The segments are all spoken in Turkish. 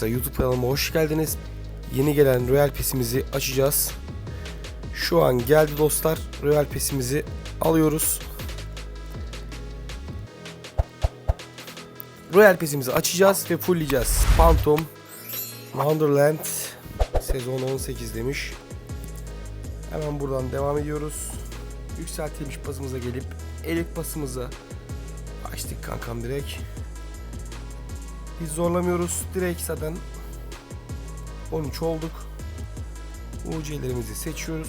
arkadaşlar YouTube kanalıma hoş geldiniz. Yeni gelen Royal Pass'imizi açacağız. Şu an geldi dostlar. Royal Pass'imizi alıyoruz. Royal Pass'imizi açacağız ve fullleyeceğiz. Phantom, Wonderland, sezon 18 demiş. Hemen buradan devam ediyoruz. Yükseltilmiş pasımıza gelip elit pasımıza açtık kankam direkt. Biz zorlamıyoruz. Direkt zaten 13 olduk. UC'lerimizi seçiyoruz.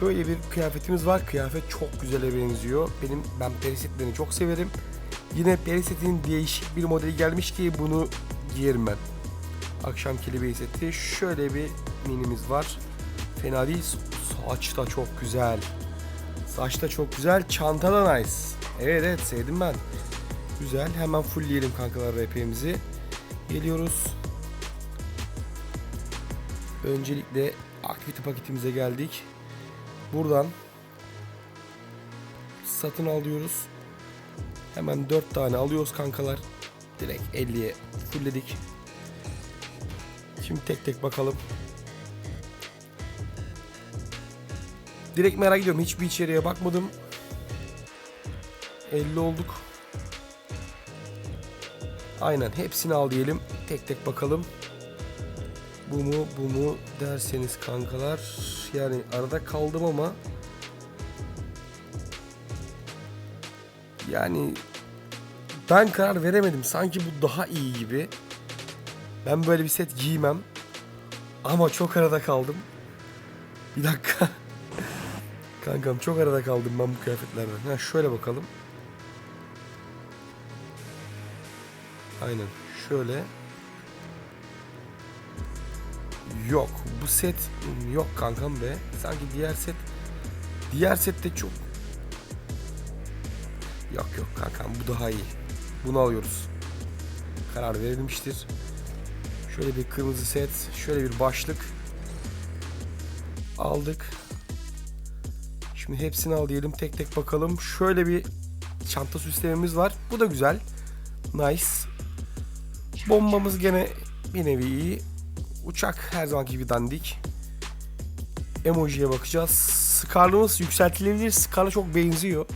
Böyle bir kıyafetimiz var. Kıyafet çok güzele benziyor. Benim ben perisetlerini çok severim. Yine perisetin değişik bir modeli gelmiş ki bunu giyerim ben. Akşam kelebeği seti. Şöyle bir minimiz var. Fena değil. Saç da çok güzel. Saç da çok güzel. Çanta da nice. Evet evet sevdim ben. Güzel. Hemen fullleyelim kankalar RP'mizi. Geliyoruz. Öncelikle aktivite paketimize geldik. Buradan satın alıyoruz. Hemen 4 tane alıyoruz kankalar. Direkt 50'ye fullledik. Şimdi tek tek bakalım. Direkt merak ediyorum. Hiçbir içeriğe bakmadım. 50 olduk. Aynen hepsini al diyelim. Tek tek bakalım. Bu mu bu mu derseniz kankalar. Yani arada kaldım ama. Yani ben karar veremedim. Sanki bu daha iyi gibi. Ben böyle bir set giymem. Ama çok arada kaldım. Bir dakika. Kankam çok arada kaldım ben bu kıyafetlerden. Ha şöyle bakalım. Aynen şöyle. Yok bu set yok kankam be. Sanki diğer set diğer sette çok Yok yok kankam bu daha iyi. Bunu alıyoruz. Karar verilmiştir. Şöyle bir kırmızı set, şöyle bir başlık aldık. Şimdi hepsini al diyelim tek tek bakalım. Şöyle bir çanta süslememiz var. Bu da güzel. Nice. Bombamız gene bir nevi iyi. Uçak her zamanki gibi dandik. Emoji'ye bakacağız. Scar'lımız yükseltilebilir. Scar'la çok benziyor.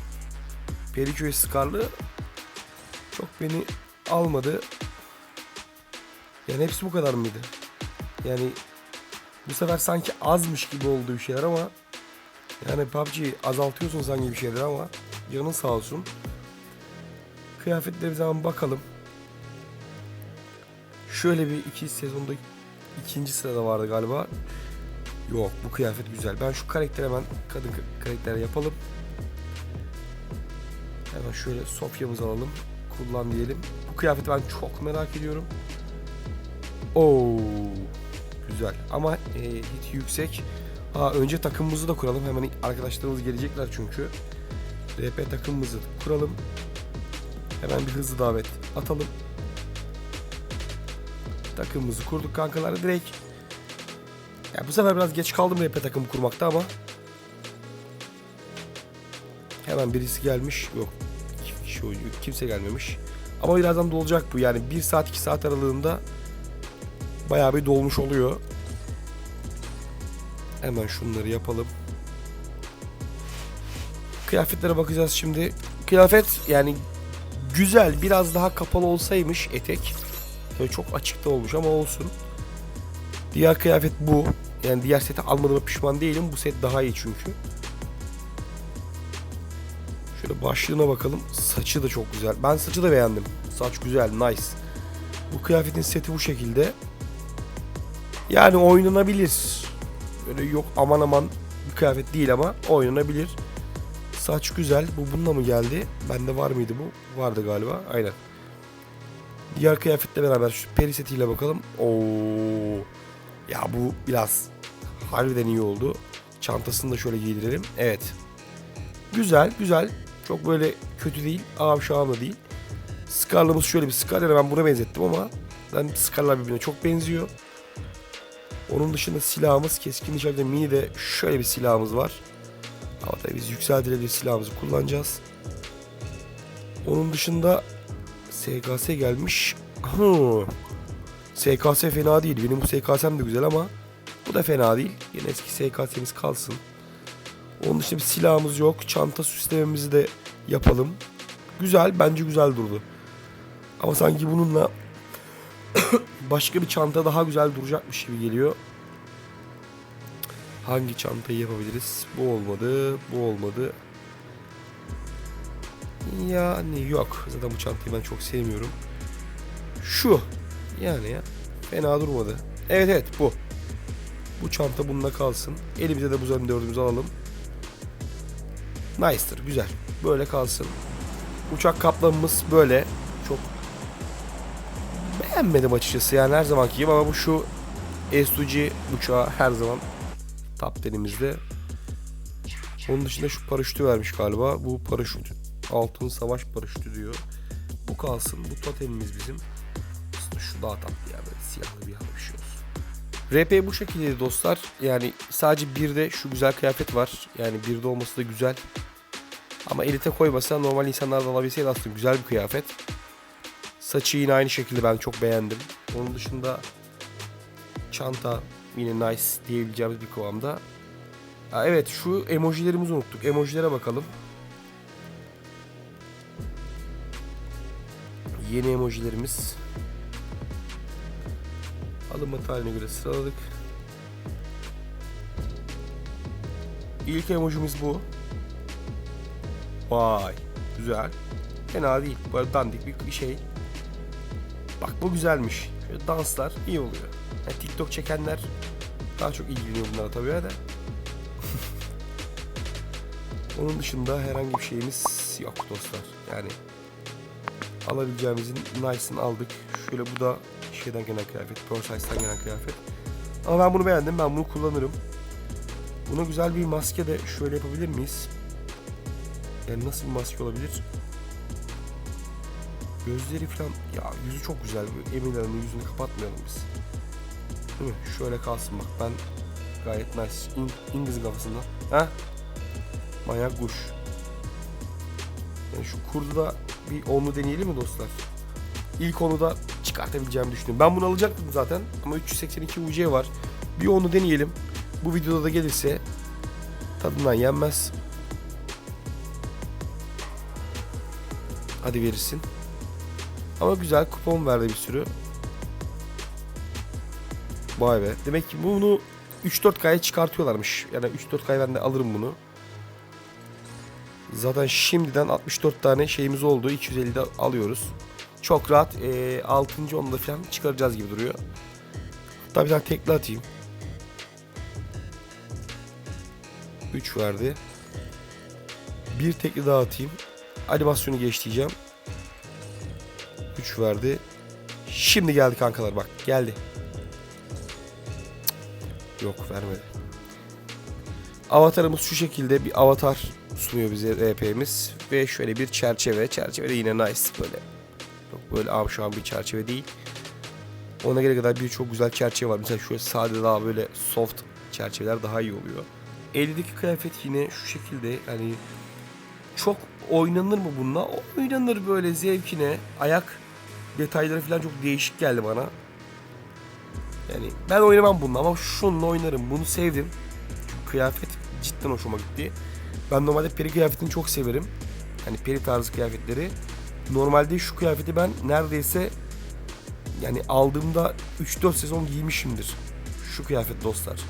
Periköy Scar'lı çok beni almadı. Yani hepsi bu kadar mıydı? Yani bu sefer sanki azmış gibi oldu bir şeyler ama yani PUBG azaltıyorsun sanki bir şeyler ama yanın sağ olsun. Kıyafetlerimize hemen bakalım. Şöyle bir iki sezonda ikinci sırada vardı galiba. Yok bu kıyafet güzel. Ben şu karakteri hemen kadın karakter yapalım. Hemen şöyle Sofya'mızı alalım. Kullan diyelim. Bu kıyafeti ben çok merak ediyorum. Oo güzel ama e, hit yüksek. Ha önce takımımızı da kuralım. Hemen arkadaşlarımız gelecekler çünkü. RP takımımızı kuralım. Hemen bir hızlı davet atalım. Takımımızı kurduk kankalar direkt. Ya bu sefer biraz geç kaldım RP takımı kurmakta ama. Hemen birisi gelmiş. Yok. oyuncu. Kimse gelmemiş. Ama birazdan dolacak bu. Yani 1 saat 2 saat aralığında bayağı bir dolmuş oluyor. Hemen şunları yapalım. Kıyafetlere bakacağız şimdi. Kıyafet yani güzel. Biraz daha kapalı olsaymış etek. Böyle çok açıkta olmuş ama olsun. Diğer kıyafet bu. Yani diğer seti almadığıma pişman değilim. Bu set daha iyi çünkü. Şöyle başlığına bakalım. Saçı da çok güzel. Ben saçı da beğendim. Saç güzel, nice. Bu kıyafetin seti bu şekilde. Yani oynanabilir. Böyle yok aman aman bir kıyafet değil ama oynanabilir. Saç güzel. Bu bununla mı geldi? Bende var mıydı bu? Vardı galiba. Aynen. Diğer kıyafetle beraber şu peri setiyle bakalım. Oo. Ya bu biraz harbiden iyi oldu. Çantasını da şöyle giydirelim. Evet. Güzel, güzel. Çok böyle kötü değil. Ağam şahım da değil. Scar'lımız şöyle bir Scar. Ben buna benzettim ama ben Scar'lar birbirine çok benziyor. Onun dışında silahımız keskin nişancı mini de şöyle bir silahımız var. Ama tabii biz yükseltilebilir silahımızı kullanacağız. Onun dışında SKS gelmiş. Hı. SKS fena değil. Benim bu SKS'm de güzel ama bu da fena değil. Yine eski SKS'miz kalsın. Onun dışında bir silahımız yok. Çanta süslememizi de yapalım. Güzel. Bence güzel durdu. Ama sanki bununla başka bir çanta daha güzel duracakmış gibi geliyor. Hangi çantayı yapabiliriz? Bu olmadı. Bu olmadı. Yani yok. Zaten bu çantayı ben çok sevmiyorum. Şu. Yani ya. Fena durmadı. Evet evet bu. Bu çanta bununla kalsın. Elimize de bu zön dördümüzü alalım. Nice'tır. Güzel. Böyle kalsın. Uçak kaplamamız böyle. Çok beğenmedim açıkçası yani her zamanki gibi ama bu şu S2G uçağı her zaman top 10'imizde. Onun dışında şu paraşütü vermiş galiba. Bu paraşüt altın savaş paraşütü diyor. Bu kalsın. Bu totemimiz bizim. Aslında şu daha tatlı ya böyle siyahlı bir halı bir şey olsun. RP bu şekilde dostlar. Yani sadece bir de şu güzel kıyafet var. Yani bir de olması da güzel. Ama elite koymasa normal insanlar da alabilseydi aslında güzel bir kıyafet. Saçı yine aynı şekilde ben çok beğendim. Onun dışında çanta yine nice diyebileceğimiz bir kıvamda. Ha, evet şu emojilerimizi unuttuk. Emojilere bakalım. Yeni emojilerimiz. Alınma tarihine göre sıraladık. İlk emojimiz bu. Vay. Güzel. Fena değil. Böyle dandik bir, bir şey. Bak bu güzelmiş. Şöyle danslar iyi oluyor. Yani TikTok çekenler daha çok ilgileniyor bunlara tabii de. Onun dışında herhangi bir şeyimiz yok dostlar. Yani alabileceğimizin nice'ını aldık. Şöyle bu da şeyden gelen kıyafet. Pearl Size'dan gelen kıyafet. Ama ben bunu beğendim. Ben bunu kullanırım. Buna güzel bir maske de şöyle yapabilir miyiz? Yani nasıl bir maske olabilir? Gözleri falan ya yüzü çok güzel. Emin Hanım'ın yüzünü kapatmayalım biz. Değil mi? Şöyle kalsın bak ben gayet nice. İn, İngiliz kafasından. Ha? Manyak kuş. Yani şu kurdu da bir onlu deneyelim mi dostlar? İlk onu da çıkartabileceğimi düşünüyorum. Ben bunu alacaktım zaten ama 382 UC var. Bir onu deneyelim. Bu videoda da gelirse tadından yenmez. Hadi verirsin. Ama güzel kupon verdi bir sürü. Vay be. Demek ki bunu 3-4K'ya çıkartıyorlarmış. Yani 3-4K ben de alırım bunu. Zaten şimdiden 64 tane şeyimiz oldu. 250'de alıyoruz. Çok rahat e, 6. onda falan çıkaracağız gibi duruyor. Hatta bir tane tekli atayım. 3 verdi. Bir tekli daha atayım. Animasyonu geç diyeceğim. 3 verdi. Şimdi geldi kankalar bak geldi. Yok vermedi. Avatarımız şu şekilde bir avatar sunuyor bize RP'miz. Ve şöyle bir çerçeve. Çerçeve de yine nice böyle. Çok böyle am şu an bir çerçeve değil. Ona göre kadar bir çok güzel çerçeve var. Mesela şöyle sade daha böyle soft çerçeveler daha iyi oluyor. Eldeki kıyafet yine şu şekilde hani çok oynanır mı bununla? Oynanır böyle zevkine. Ayak detayları falan çok değişik geldi bana. Yani ben oynamam bununla ama şununla oynarım. Bunu sevdim. Çünkü kıyafet cidden hoşuma gitti. Ben normalde peri kıyafetini çok severim. Hani peri tarzı kıyafetleri. Normalde şu kıyafeti ben neredeyse yani aldığımda 3-4 sezon giymişimdir. Şu kıyafet dostlar.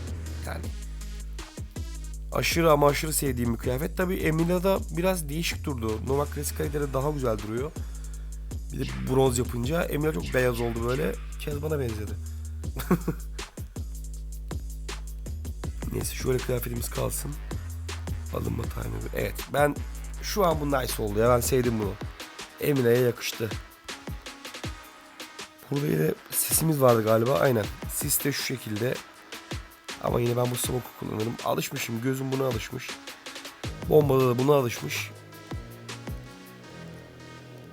Yani aşırı ama aşırı sevdiğim bir kıyafet. Tabi Emila'da biraz değişik durdu. Normal klasik kalitede daha güzel duruyor. Bir de bronz yapınca Emila çok beyaz oldu böyle. Kezban'a benzedi. Neyse şöyle kıyafetimiz kalsın. Alınma time'ı. Evet ben şu an bu nice oldu ya ben sevdim bunu. Emine'ye yakıştı. Burada yine sisimiz vardı galiba aynen. Sis de şu şekilde. Ama yine ben bu smoke'u kullanırım. Alışmışım gözüm buna alışmış. Bombada da buna alışmış.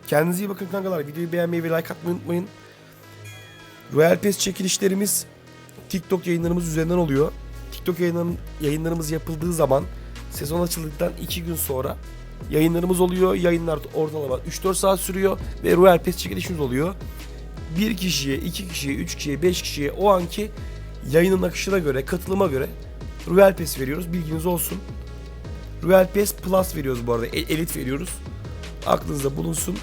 Kendinize iyi bakın kankalar. Videoyu beğenmeyi ve like atmayı unutmayın. Royal Pass çekilişlerimiz TikTok yayınlarımız üzerinden oluyor. TikTok yayınlarım, yayınlarımız yapıldığı zaman sezon açıldıktan 2 gün sonra yayınlarımız oluyor. Yayınlar ortalama 3-4 saat sürüyor ve Royal Pass çekilişimiz oluyor. bir kişiye, iki kişiye, üç kişiye, beş kişiye o anki yayının akışına göre, katılıma göre Royal Pass veriyoruz. Bilginiz olsun. Royal Pass Plus veriyoruz bu arada. E- Elite veriyoruz. Aklınızda bulunsun.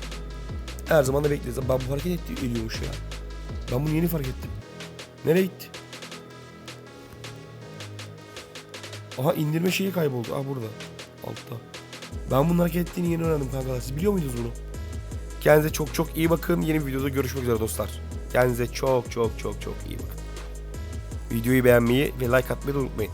Her zaman da bekleriz. Ben bu hareket etti, ediyormuş ya. Ben bunu yeni fark ettim. Nereye gitti? Aha indirme şeyi kayboldu. Aha burada. Altta. Ben bunun hareket ettiğini yeni öğrendim kankalar. Siz biliyor muydunuz bunu? Kendinize çok çok iyi bakın. Yeni bir videoda görüşmek üzere dostlar. Kendinize çok çok çok çok iyi bakın. Videoyu beğenmeyi ve like atmayı da unutmayın.